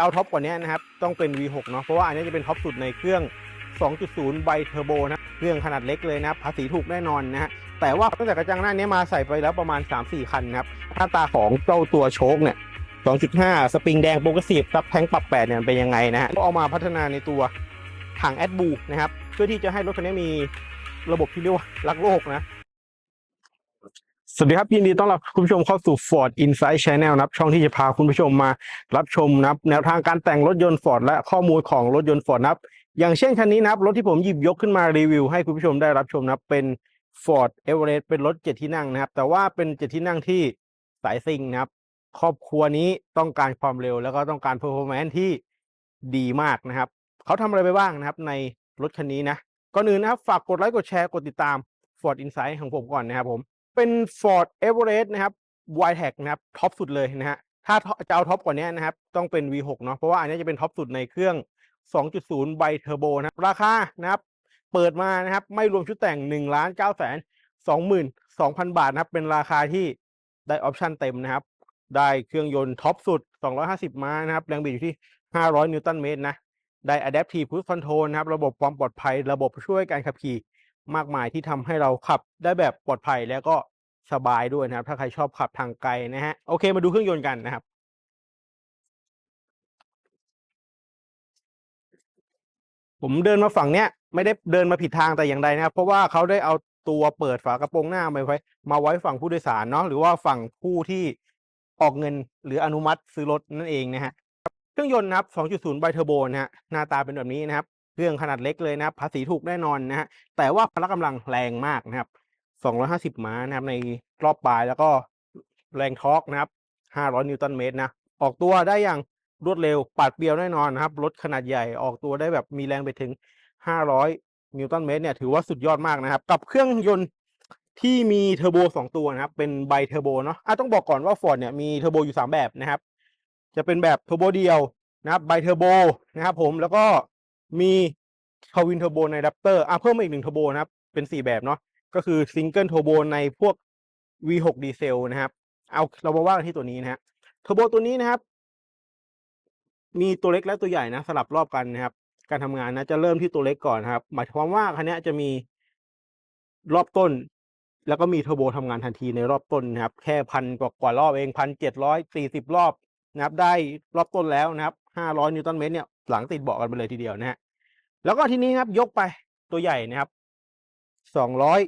จะเอาท็อปกว่านี้นะครับ ต้องเป็น V6 เนาะ เพราะว่าอันนี้จะเป็นท็อปสุดในเครื่อง 2.0 ไบเทอร์โบนะ เครื่องขนาดเล็กเลยนะภาษีถูกแน่นอนนะฮะ แต่ว่าตั้งแต่กระจังหน้านี้มาใส่ไปแล้วประมาณ 3-4 คันนะครับ หน้าตาของเจ้าตัวโชคเนี่ย2.5 สปริงแดงโปรเกรสีฟซับแทงปรับ8เนี่ยมันเป็นยังไงนะฮะก็เอามาพัฒนาในตัวถังแอดบูนะครับ เพื่อที่จะให้รถคันนี้มีระบบที่เรียกว่ารักโลกนะ สวัสดีครับยินดีต้อนรับคุณผู้ชมเข้าสู่ Ford Insight Channel นะครับช่องที่จะพาคุณผู้ชมมารับชมนะครับแนวทางการแต่งรถยนต์ Ford และข้อมูลของรถยนต์ Ford นะครับอย่างเช่นคันนี้นะครับรถที่ผมหยิบยกขึ้นมารีวิว ให้คุณผู้ชมได้รับชมนะครับเป็น Ford Everest เป็นรถ7ที่นั่งนะครับแต่ว่าเป็น7ที่นั่งที่สายซิ่งนะครับครอบครัวนี้ต้องการความเร็ว แล้วก็ต้องการ performance ที่ดีมากนะครับเขาทำอะไรไปบ้างนะครับในรถคันนี้นะก่อนอื่นนะครับฝากกดไลค์กดแชร์กดติดตาม Ford Insight ของผมก่อนนะครับผม เป็น Ford Everest นะครับ y t e c นะครับท็อปสุดเลยนะฮะถ้าจะเอาท็อปกว่านี้นะครับ ต้องเป็น V6 เนาะเพราะว่าอันนี้จะเป็นท็อปสุดในเครื่อง 2.0 ไบเทอร์โบนะราคานะครับเปิดมานะครับ ไม่รวมชุดแต่ง1ล้าน9แสน22,000 บาทนะครับ เป็นราคาที่ได้ออปชันเต็มนะครับ ได้เครื่องยนต์ท็อปสุด 250 ม้านะครับ แรงบิดอยู่ที่ 500 นิวตันเมตรนะ ได้ Adaptive Cruise Control นะครับ ระบบความปลอดภัย ระบบช่วยการขับขี่มากมายที่ทำให้เราขับได้แบบปลอดภัย แล้วก็ สบายด้วยนะครับ ถ้าใครชอบขับทางไกลนะฮะโอเคมาดูเครื่องยนต์กันนะครับผมเดินมาฝั่งเนี้ยไม่ได้เดินมาผิดทางแต่อย่างใดนะครับ เพราะว่าเขาได้เอาตัวเปิดฝากระโปรงหน้ามาไว้ มาไว้ฝั่งผู้โดยสารเนาะหรือว่าฝั่งผู้ที่ออกเงินหรืออนุมัติซื้อรถนั่นเองนะฮะเครื่องยนต์นะครับ 2.0 ไบเทอร์โบนะฮะหน้าตาเป็นแบบนี้นะครับ เครื่องขนาดเล็กเลยนะครับ ภาษีถูกแน่นอนนะฮะแต่ว่าพละกำลังแรงมากนะครับ 250 ม้านะครับในรอบปลายแล้วก็แรงทอร์กนะครับ 500 นิวตันเมตรนะ ออกตัวได้อย่างรวดเร็วปาดเปรียวแน่นอนนะครับ รถขนาดใหญ่ออกตัวได้แบบมีแรงไปถึง 500 นิวตันเมตรเนี่ยถือว่าสุดยอดมากนะครับ กับเครื่องยนต์ที่มีเทอร์โบ2 ตัวนะครับ เป็นไบเทอร์โบเนาะอะต้องบอกก่อนว่า Ford เนี่ยมีเทอร์โบอยู่ 3 แบบนะครับ จะเป็นแบบเทอร์โบเดียวนะครับไบเทอร์โบนะครับผมแล้วก็มีทวินเทอร์โบในดัปเตอร์อะเพิ่มมาอีกหนึ่งเทอร์โบนะครับ เป็น 4 แบบเนาะ ก็คือซิงเกิลเทอร์โบในพวก V6 ดีเซลนะครับ เอาเรามาว่ากันที่ตัวนี้นะฮะเทอร์โบตัวนี้นะครับ มีตัวเล็กและตัวใหญ่นะสลับรอบกันนะครับ การทำงานนะจะเริ่มที่ตัวเล็กก่อนนะครับ หมายความว่าคันนี้จะมีรอบต้น แล้วก็มีเทอร์โบทำงานทันทีในรอบต้นนะครับ แค่พันกว่ากว่ารอบเองพันเจ็ดร้อยสี่สิบรอบนะครับ ได้รอบต้นแล้วนะครับห้าร้อยนิวตันเมตรเนี่ยหลังติดเบาะกันไปเลยทีเดียวนะฮะแล้วก็ทีนี้ครับยกไปตัวใหญ่นะครับสองร้อย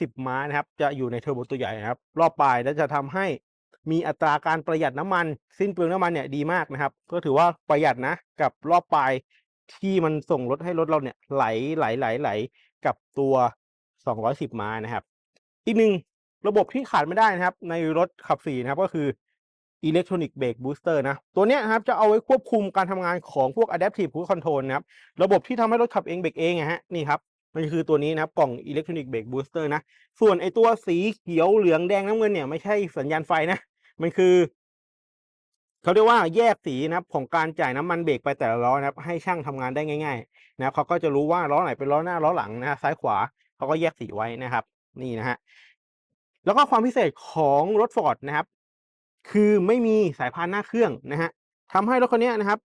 สิบม้านะครับ จะอยู่ในเทอร์โบตัวใหญ่นะครับ รอบปลายแล้วจะทำให้มีอัตราการประหยัดน้ำมัน สิ้นเปลืองน้ำมันเนี่ยดีมากนะครับ ก็ถือว่าประหยัดนะกับรอบปลายที่มันส่งรถให้รถเราเนี่ยไหลไหลไหลไหลกับตัว 210 ม้านะครับ อีกหนึ่งระบบที่ขาดไม่ได้นะครับ ในรถขับสี่นะครับก็คือ Electronic Brake Booster นะ ตัวเนี้ยนะครับจะเอาไว้ควบคุมการทำงานของพวก Adaptive Cruise Control นะครับ ระบบที่ทำให้รถขับเองเบรกเองอะฮะนี่ครับ มันคือตัวนี้นะครับกล่อง Electronic Brake Booster นะ ส่วนไอตัวสีเขียวเหลืองแดงน้ำเงินเนี่ยไม่ใช่สัญญาณไฟนะ มันคือ เขาเรียกว่าแยกสีนะครับ ของการจ่ายน้ำมันเบรกไปแต่ละล้อนะครับ ให้ช่างทำงานได้ง่าย ๆ นะครับเขาก็จะรู้ว่าล้อไหนเป็นล้อหน้าล้อหลังนะซ้ายขวาเขาก็แยกสีไว้นะครับ นี่นะฮะแล้วก็ความพิเศษของรถฟอร์ดนะครับ คือไม่มีสายพานหน้าเครื่องนะฮะทำให้รถคันนี้นะครับ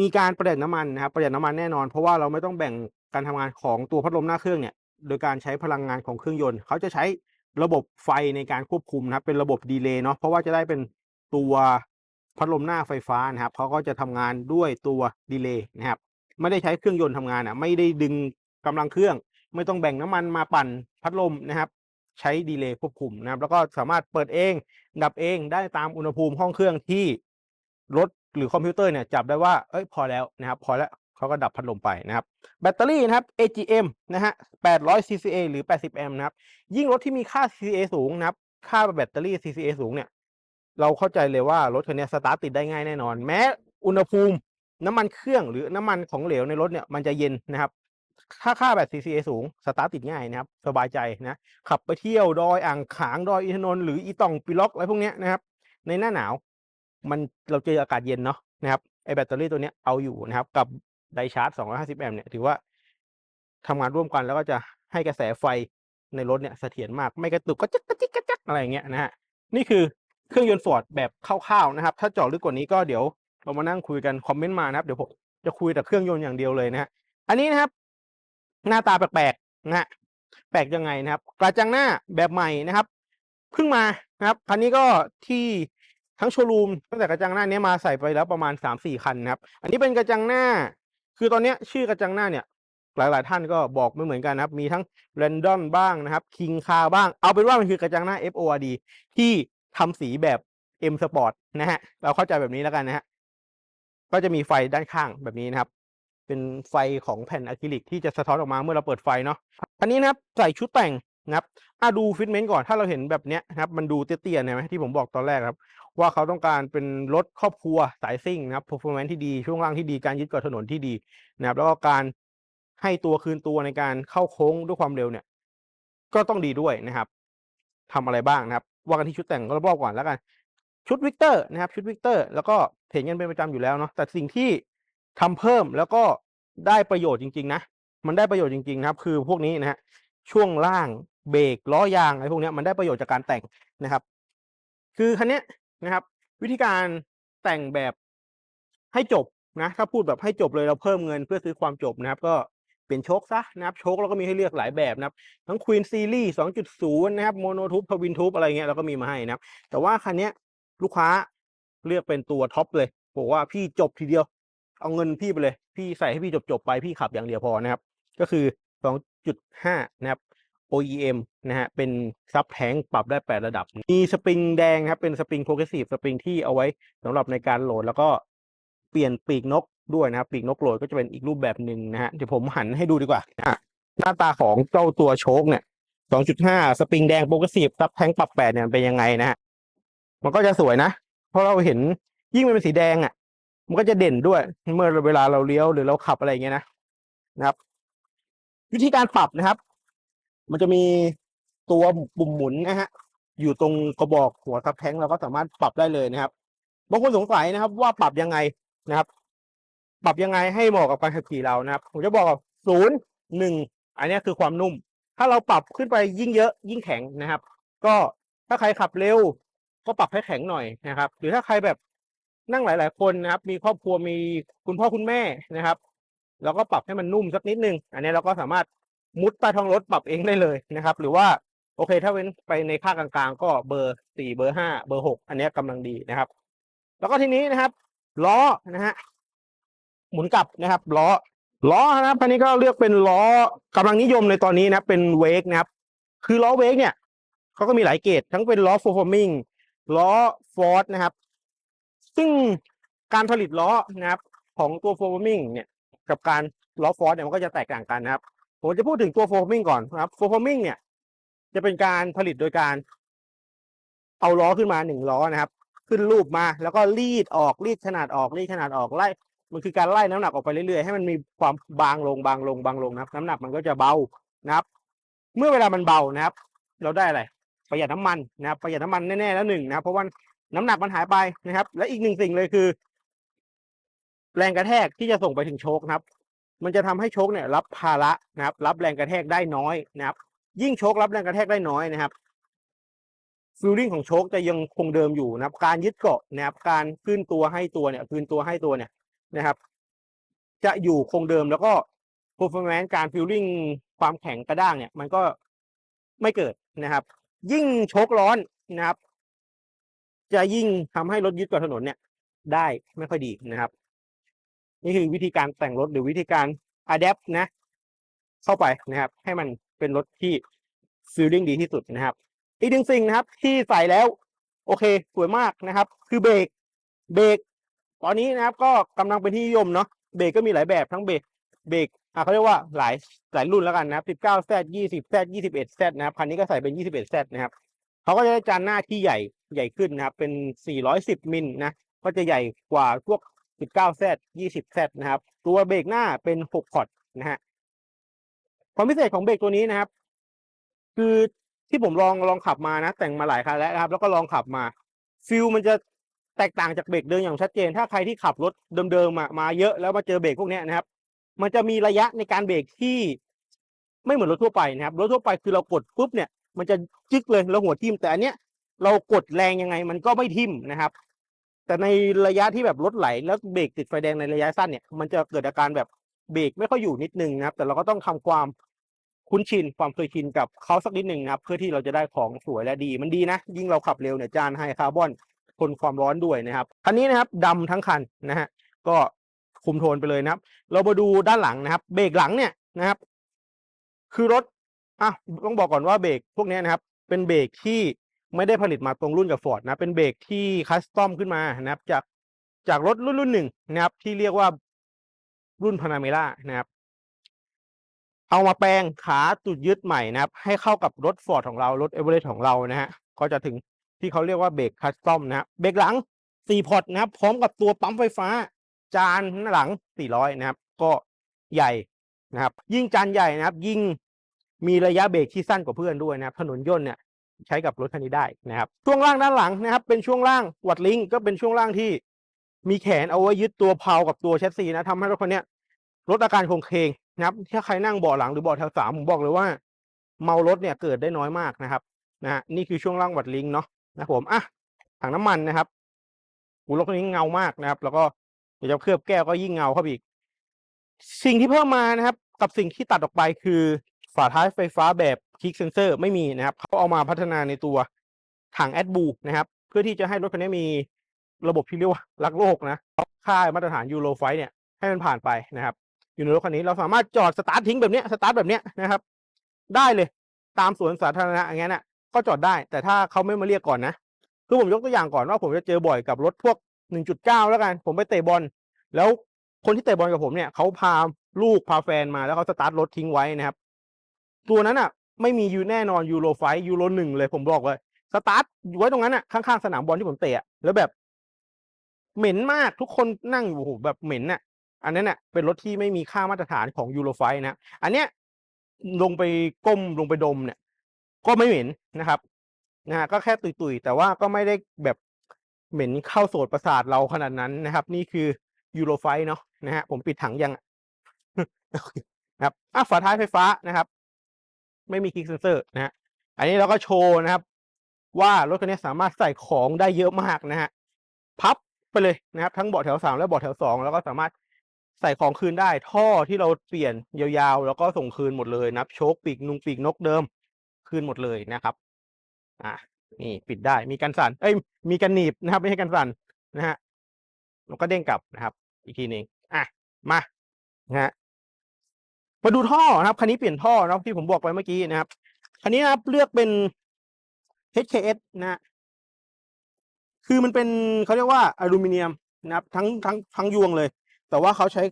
มีการประหยัดน้ำมันนะครับประหยัดน้ำมันแน่นอน เพราะว่าเราไม่ต้องแบ่งการทำงานของตัวพัดลมหน้าเครื่องเนี่ยโดยการใช้พลังงานของเครื่องยนต์ เขาจะใช้ระบบไฟในการควบคุมนะครับเป็นระบบดีเลย์เนาะเพราะว่าจะได้เป็นตัวพัดลมหน้าไฟฟ้านะครับเขาก็จะทำงานด้วยตัวดีเลย์นะครับไม่ได้ใช้เครื่องยนต์ทำงานอะไม่ได้ดึงกำลังเครื่อง ไม่ต้องแบ่งน้ำมันมาปั่นพัดลมนะครับ ใช้ดีเลย์ควบคุมนะครับ แล้วก็สามารถเปิดเอง ดับเองได้ตามอุณหภูมิห้องเครื่องที่รถ หรือคอมพิวเตอร์เนี่ยจับได้ว่าเอ้ยพอแล้วนะครับพอแล้วเขาก็ดับพัดลมไปนะครับ แบตเตอรี่นะครับ AGM นะฮะ800 CCA หรือ 80 แอมป์นะครับ ยิ่งรถที่มีค่า CCA สูงนะครับ ค่าแบตเตอรี่ CCA สูงเนี่ย เราเข้าใจเลยว่ารถคันนี้สตาร์ทติดได้ง่ายแน่นอน แม้อุณหภูมิ น้ำมันเครื่องหรือน้ำมันของเหลวในรถเนี่ยมันจะเย็นนะครับ ถ้าค่าแบต CCA สูงสตาร์ทติดง่ายนะครับ สบายใจนะ ขับไปเที่ยวดอยอ่างขางดอยอินทนนท์หรืออีต่องปีล็อกอะไรพวกเนี้ยนะครับ ในหน้าหนาว มันเราเจออากาศเย็นเนาะนะครับไอแบตเตอรี่ตัวนี้เอาอยู่นะครับ กับไดชาร์จ 250 แอมป์เนี่ยถือว่าทำงานร่วมกันแล้วก็จะให้กระแสไฟในรถเนี่ยเสถียรมากไม่กระตุกก็จักกระจิกกระจักอะไรเงี้ยนะฮะนี่คือเครื่องยนต์ฟอร์ดแบบคร่าวๆนะครับ ถ้าเจาะลึกกว่านี้ก็เดี๋ยวเรามานั่งคุยกันคอมเมนต์มานะครับ เดี๋ยวผมจะคุยแต่เครื่องยนต์อย่างเดียวเลยนะฮะอันนี้นะครับ หน้าตาแปลกๆนะฮะแปลกยังไงนะครับ กระจังหน้าแบบใหม่นะครับเพิ่งมานะครับคันนี้ก็ที่ ทั้งโชว์รูมตั้งแต่กระจังหน้านี้มาใส่ไปแล้วประมาณสามสี่คันนะครับ อันนี้เป็นกระจังหน้า คือตอนเนี้ยชื่อกระจังหน้าเนี่ย หลาย ๆ ท่านก็บอกไม่เหมือนกันนะครับ มีทั้ง r a n d o m บ้างนะครับ King Car บ้าง เอาเป็นว่ามันคือกระจังหน้า FORD ที่ทำสีแบบ M Sport นะฮะ เราเข้าใจแบบนี้แล้วกันนะฮะ ก็จะมีไฟด้านข้างแบบนี้นะครับ เป็นไฟของแผ่นอะคริลิกที่จะสะท้อนออกมาเมื่อเราเปิดไฟเนาะ อันนี้นะครับใส่ชุดแต่งนะครับอะดูฟิตเมนต์ก่อน ถ้าเราเห็นแบบเนี้ยนะครับ มันดูเตี้ยๆเห็นไหมที่ผมบอกตอนแรกครับ ว่าเขาต้องการเป็นรถครอบครัวสายซิ่งนะครับ performance ที่ดีช่วงล่างที่ดีการยึดเกาะถนนที่ดีนะครับ แล้วก็การให้ตัวคืนตัวในการเข้าโค้งด้วยความเร็วเนี่ย ก็ต้องดีด้วยนะครับทำอะไรบ้างนะครับ ว่ากันที่ชุดแต่งก็บอกก่อนแล้วกันชุดวิกเตอร์นะครับ ชุดวิกเตอร์แล้วก็เห็นกันเป็นประจำอยู่แล้วเนาะแต่สิ่งที่ทำเพิ่มแล้วก็ได้ประโยชน์จริง ๆ นะ มันได้ประโยชน์จริง ๆ นะครับ คือพวกนี้นะฮะช่วงล่างเบรกล้อยางอะไรพวกนี้มันได้ประโยชน์จากการแต่งนะครับ คือคันนี้ นะครับ วิธีการแต่งแบบให้จบนะถ้าพูดแบบให้จบเลยเราเพิ่มเงินเพื่อซื้อความจบนะครับ ก็เปลี่ยนโชคซะนะครับโชคเราก็มีให้เลือกหลายแบบนะครับ ทั้ง Queen Series 2.0นะครับ Mono Tube Twin Tube อะไรเงี้ยเราก็มีมาให้นะครับ แต่ว่าคันนี้ลูกค้าเลือกเป็นตัวท็อปเลยบอกว่าพี่จบทีเดียว เอาเงินพี่ไปเลย พี่ใส่ให้พี่จบๆไปพี่ขับอย่างเดียวพอนะครับ ก็คือ2.5นะครับ OEM นะฮะเป็นซับแทงปรับได้ 8 ระดับ มีสปริงแดงครับเป็นสปริงโปรเกรสซีฟสปริงที่เอาไว้สำหรับในการโหลดแล้วก็เปลี่ยนปีกนกด้วยนะครับปีกนกโหลดก็จะเป็นอีกรูปแบบหนึ่งนะฮะเดี๋ยวผมหันให้ดูดีกว่าหน้าตาของเจ้าตัวโชคเนี่ย 2.5 สปริงแดงโปรเกรสซีฟซับแทงปรับ 8 เนี่ยเป็นยังไงนะฮะมันก็จะสวยนะ เพราะเราเห็นยิ่งมันเป็นสีแดงอะ มันก็จะเด่นด้วยเมื่อเวลาเราเลี้ยวหรือเราขับอะไรเงี้ยนะนะครับ วิธีการปรับนะครับ มันจะมีตัวปุ่มหมุนนะฮะ อยู่ตรงกระบอกหัวซับแท้งเราก็สามารถปรับได้เลยนะครับบางคนสงสัยนะครับ ว่าปรับยังไงนะครับ ปรับยังไงให้เหมาะกับการขับขี่เรานะครับ ผมจะบอกศูนย์หนึ่งอันนี้คือความนุ่ม ถ้าเราปรับขึ้นไปยิ่งเยอะยิ่งแข็งนะครับ ก็ถ้าใครขับเร็ว ก็ปรับให้แข็งหน่อยนะครับ หรือถ้าใครแบบนั่งหลาย ๆ คนนะครับ มีครอบครัวมีคุณพ่อคุณแม่นะครับ เราก็ปรับให้มันนุ่มสักนิดนึง อันนี้เราก็สามารถ มุดใต้ท้องรถปรับเองได้เลยนะครับ หรือว่าโอเค ถ้าเว้นไปในค่ากลางๆ ก็เบอร์สี่เบอร์ห้าเบอร์หกอันนี้กำลังดีนะครับ แล้วก็ทีนี้นะครับล้อนะฮะหมุนกลับนะครับล้อล้อนะครับคันนี้ก็เลือกเป็นล้อกำลังนิยมในตอนนี้นะเป็นเวกนะครับ คือล้อเวกเนี่ยเขาก็มีหลายเกรดทั้งเป็นล้อ f o r m i n g ล้อฟอร์ดนะครับ ซึ่งการผลิตล้อนะครับ ของตัว f o r m i n g เนี่ย กับการล้อฟอร์ดเนี่ยมันก็จะแตกต่างกันนะครับ ผมจะพูดถึงตัว f o r m i n g ก่อนนะครับ f o r m i n g เนี่ยจะเป็นการผลิตโดยการ เอาล้อขึ้นมาหนึ่งล้อนะครับ ขึ้นรูปมาแล้วก็รีดออกรีดขนาดออกรีดขนาดออกไล่ มันคือการไล่น้ำหนักออกไปเรื่อยๆให้มันมีความบางลงบางลงบางลงนะครับ น้ำหนักมันก็จะเบานะครับ เมื่อเวลามันเบานะครับ เราได้อะไรประหยัดน้ำมันนะครับประหยัดน้ำมันแน่ๆแล้วหนึ่งนะครับ เพราะว่าน้ำหนักมันหายไปนะครับ และอีกหนึ่งสิ่งเลยคือ แรงกระแทกที่จะส่งไปถึงโชคนะครับ มันจะทำให้โชคเนี่ยรับภาระนะครับ รับแรงกระแทกได้น้อยนะครับ ยิ่งโชครับแรงกระแทกได้น้อยนะครับฟิลลิ่งของโชคจะยังคงเดิมอยู่นะครับ การยึดเกาะนะครับ การขึ้นตัวให้ตัวเนี่ยขึ้นตัวให้ตัวเนี่ยนะครับ จะอยู่คงเดิมแล้วก็ performance การฟิลลิ่งความแข็งกระด้างเนี่ย มันก็ไม่เกิดนะครับ ยิ่งโชคร้อนนะครับ จะยิ่งทำให้รถยึดกับถนนเนี่ย ได้ไม่ค่อยดีนะครับ นี่คือวิธีการแต่งรถหรือวิธีการ adapt นะ เข้าไปนะครับ ให้มันเป็นรถที่ feeling ดีที่สุดนะครับ อีกหนึ่งสิ่งนะครับ ที่ใส่แล้ว โอเค สวยมากนะครับ คือเบรกเบรกตอนนี้นะครับ ก็กำลังเป็นที่นิยมเนาะเบรกก็มีหลายแบบทั้งเบรกเบรกอะเขาเรียกว่าหลายหลายรุ่นแล้วกันนะครับ19 Z 20 Z 21 Z นะครับคันนี้ก็ใส่เป็น 21 Z นะครับเขาก็จะได้จานหน้าที่ใหญ่ใหญ่ขึ้นนะครับ เป็น 410 มิลนะ ก็จะใหญ่กว่าพวก 19 Z 20 Z นะครับ ตัวเบรกหน้าเป็น6พอร์ตนะฮะความพิเศษของเบรกตัวนี้นะครับ คือที่ผมลองลองขับมานะ แต่งมาหลายคันแล้วนะครับ แล้วก็ลองขับมาฟิลมันจะแตกต่างจากเบรกเดิมอย่างชัดเจน ถ้าใครที่ขับรถเดิมๆมามาเยอะแล้วมาเจอเบรกพวกนี้นะครับ มันจะมีระยะในการเบรกที่ไม่เหมือนรถทั่วไปนะครับรถทั่วไปคือเรากดปุ๊บเนี่ย มันจะจึ๊กเลยแล้วหัวทิ่มแต่อันเนี้ยเรากดแรงยังไงมันก็ไม่ทิ่มนะครับ แต่ในระยะที่แบบรถไหลแล้วเบรกติดไฟแดงในระยะสั้นเนี่ย มันจะเกิดอาการแบบเบรกไม่ค่อยอยู่นิดนึงนะครับ แต่เราก็ต้องทำความคุ้นชินความเคยชินกับเขาสักนิดหนึ่งนะครับ เพื่อที่เราจะได้ของสวยและดี มันดีนะ ยิ่งเราขับเร็วเนี่ยจานไฮคาร์บอนทนความร้อนด้วยนะครับคันนี้นะครับดำทั้งคันนะฮะก็คุมโทนไปเลยนะครับ เรามาดูด้านหลังนะครับ เบรกหลังเนี่ยนะครับ คือรถอะต้องบอกก่อนว่าเบรกพวกนี้นะครับ เป็นเบรกที่ ไม่ได้ผลิตมาตรงรุ่นกับฟอร์ดนะ เป็นเบรกที่คัสตอมขึ้นมานะครับ จากจากรถรุ่นรุ่นหนึ่งนะครับ ที่เรียกว่ารุ่นพานาเมล่านะครับ เอามาแปลงขาจุดยึดใหม่นะครับ ให้เข้ากับรถฟอร์ดของเรา รถเอเวอเรสต์ของเรานะฮะก็จะถึงที่เขาเรียกว่าเบรกคัสตอมนะครับเบรกหลังสี่พอร์ตนะครับ พร้อมกับตัวปั๊มไฟฟ้า จานหลังสี่ร้อยนะครับ ก็ใหญ่นะครับ ยิ่งจานใหญ่นะครับ ยิ่งมีระยะเบรกที่สั้นกว่าเพื่อนด้วยนะครับ ถนนย่นเนี่ย ใช้กับรถคันนี้ได้นะครับ ช่วงล่างด้านหลังนะครับ เป็นช่วงล่างวัดลิงก์ก็เป็นช่วงล่างที่มีแขนเอาไว้ยึดตัวเพลากับตัวแชสซีนะทำให้รถคันนี้ลดอาการโคงเคงนะครับถ้าใครนั่งเบาะหลังหรือเบาะแถวสามผมบอกเลยว่า เมารถเนี่ยเกิดได้น้อยมากนะครับนะฮะนี่คือช่วงล่างวัดลิงก์เนาะนะผมอะถังน้ำมันนะครับหูรถคันนี้เงามากนะครับ แล้วก็เดี๋ยวจะเคลือบแก้วก็ยิ่งเงาเข้าไปอีก สิ่งที่เพิ่มมานะครับ กับสิ่งที่ตัดออกไปคือฝาท้ายไฟฟ้าแบบ คลิกเซนเซอร์ไม่มีนะครับเขาเอามาพัฒนาในตัวถังแอดบูนะครับ เพื่อที่จะให้รถคันนี้มีระบบที่เรียกว่ารักโลกนะค่ามาตรฐานยูโรไฟเนี่ยให้มันผ่านไปนะครับ อยู่ในรถคันนี้เราสามารถจอดสตาร์ททิ้งแบบเนี้ยสตาร์ทแบบเนี้ยนะครับ ได้เลยตามสวนสาธารณะอย่างเงี้ยน่ะก็จอดได้ แต่ถ้าเขาไม่มาเรียกก่อนนะคือผมยกตัวอย่างก่อนว่าผมจะเจอบ่อยกับรถพวก 1.9 แล้วกัน ผมไปเตะบอล แล้วคนที่เตะบอลกับผมเนี่ยเขาพาลูกพาแฟนมาแล้วเขาสตาร์ทรถทิ้งไว้นะครับ ตัวนั้นอะ ไม่มียูแน่นอนยูโรไฟยูโรหนึ่งเลยผมบอกเลยสตาร์ทไว้ตรงนั้นอะข้างๆสนามบอลที่ผมเตะแล้วแบบ เหม็นมากทุกคนนั่งอยู่โอ้โหแบบเหม็นน่ะ อันนั้นน่ะ เป็นรถที่ไม่มีค่ามาตรฐานของยูโรไฟนะอันเนี้ยลงไปก้มลงไปดมเนี่ย ก็ไม่เหม็นนะครับนะฮะก็แค่ตุยๆ แต่ว่าก็ไม่ได้แบบเหม็นเข้าโสดประสาทเราขนาดนั้นนะครับ นี่คือยูโรไฟเนาะนะฮะผมปิดถังยังนะครับอะฝาท้ายไฟฟ้านะครับ ไม่มีคลิกเซนเซอร์นะฮะอันนี้เราก็โชว์นะครับ ว่ารถคันนี้สามารถใส่ของได้เยอะมากนะฮะพับไปเลยนะครับ ทั้งเบาะแถวสามและเบาะแถวสองแล้วก็สามารถใส่ของคืนได้ท่อที่เราเปลี่ยนยาวๆ แล้วก็ส่งคืนหมดเลยนะครับโชคปีกนุงปีกนกเดิม คืนหมดเลยนะครับ อะนี่ปิดได้มีกันสั่นเอ้ยมีกันหนีบนะครับ ไม่ใช่กันสั่นนะฮะแล้วก็เด้งกลับนะครับ อีกทีหนึ่งอะมานะฮะ มาดูท่อนะครับคันนี้เปลี่ยนท่อนะครับที่ผมบอกไปเมื่อกี้นะครับคันนี้นะครับเลือกเป็น HKS นะฮะคือมันเป็นเขาเรียกว่าอลูมิเนียมนะครับทั้งทั้งทั้งยวงเลย แต่ว่าเขาใช้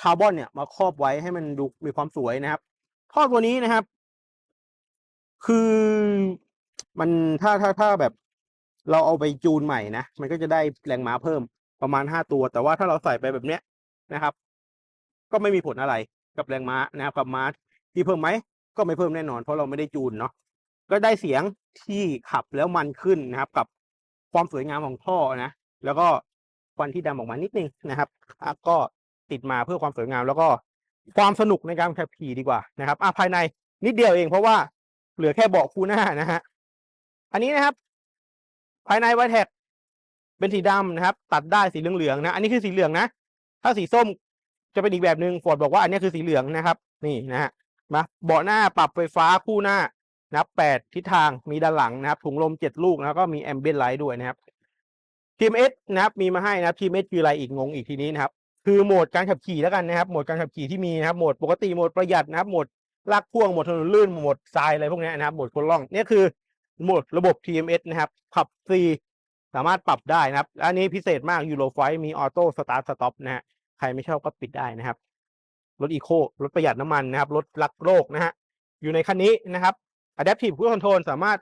คาร์บอนเนี่ย มาครอบไว้ให้มันดูมีความสวยนะครับท่อตัวนี้นะครับ คือมันถ้าถ้าถ้าแบบเราเอาไปจูนใหม่นะ มันก็จะได้แรงม้าเพิ่มประมาณห้าตัว แต่ว่าถ้าเราใส่ไปแบบเนี้ยนะครับ ก็ไม่มีผลอะไร กับแรงม้านะครับกับม้าที่เพิ่มไหมก็ไม่เพิ่มแน่นอน เพราะเราไม่ได้จูนเนาะก็ได้เสียงที่ขับแล้วมันขึ้นนะครับ กับความสวยงามของท่อนะ แล้วก็ควันที่ดำออกมานิดนึงนะครับก็ติดมาเพื่อความสวยงาม แล้วก็ความสนุกในการขับขี่ดีกว่านะครับอะภายในนิดเดียวเองเพราะว่าเหลือแค่เบาะคู่หน้านะฮะอันนี้นะครับ ภายในไวแท็กเป็นสีดำนะครับ ตัดได้สีเหลืองๆนะ อันนี้คือสีเหลืองนะ ถ้าสีส้ม จะเป็นอีกแบบหนึ่งฟอร์ดบอกว่าอันนี้คือสีเหลืองนะครับ นี่นะฮะมาเบาะหน้าปรับไฟฟ้าคู่หน้านะครับแปดทิศทางมีด้านหลังนะครับ ถุงลมเจ็ดลูกแล้วก็มีแอมเบียนไลท์ด้วยนะครับ TMS นะครับ มีมาให้นะครับ TMS คืออะไรอีกงงอีกทีนี้นะครับ คือโหมดการขับขี่แล้วกันนะครับโหมดการขับขี่ที่มีนะครับโหมดปกติโหมดประหยัดนะครับโหมดลากพ่วงโหมดถนนลื่นโหมดทรายอะไรพวกนี้นะครับโหมดคนล่องนี่คือโหมดระบบ TMS นะครับขับ C สามารถปรับได้นะครับ อันนี้พิเศษมากยูโรไฟมีออโต้สตาร์ทสต็อปนะฮะ ใครไม่ชอบก็ปิดได้นะครับ รถอีโครถประหยัดน้ำมันนะครับ รถรักโลกนะฮะ อยู่ในคันนี้นะครับ Adaptive Cruise Control สามารถ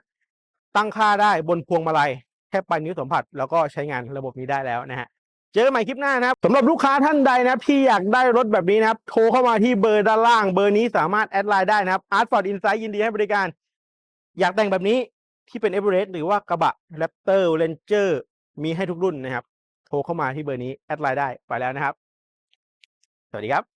ตั้งค่าได้บนพวงมาลัย แค่ปลายนิ้วสัมผัส แล้วก็ใช้งานระบบนี้ได้แล้วนะฮะ เจอกันใหม่คลิปหน้านะครับสำหรับลูกค้าท่านใดนะครับ ที่อยากได้รถแบบนี้นะครับ โทรเข้ามาที่เบอร์ด้านล่าง เบอร์นี้สามารถแอดไลน์ได้นะครับ Art Ford Insight ยินดีให้บริการ อยากแต่งแบบนี้ที่เป็นเอเวอเรสต์หรือว่ากระบะแรปเตอร์เรนเจอร์มีให้ทุกรุ่นนะครับ โทรเข้ามาที่เบอร์นี้ แอดไลน์ได้ไปแล้วนะครับ สวัสดีครับ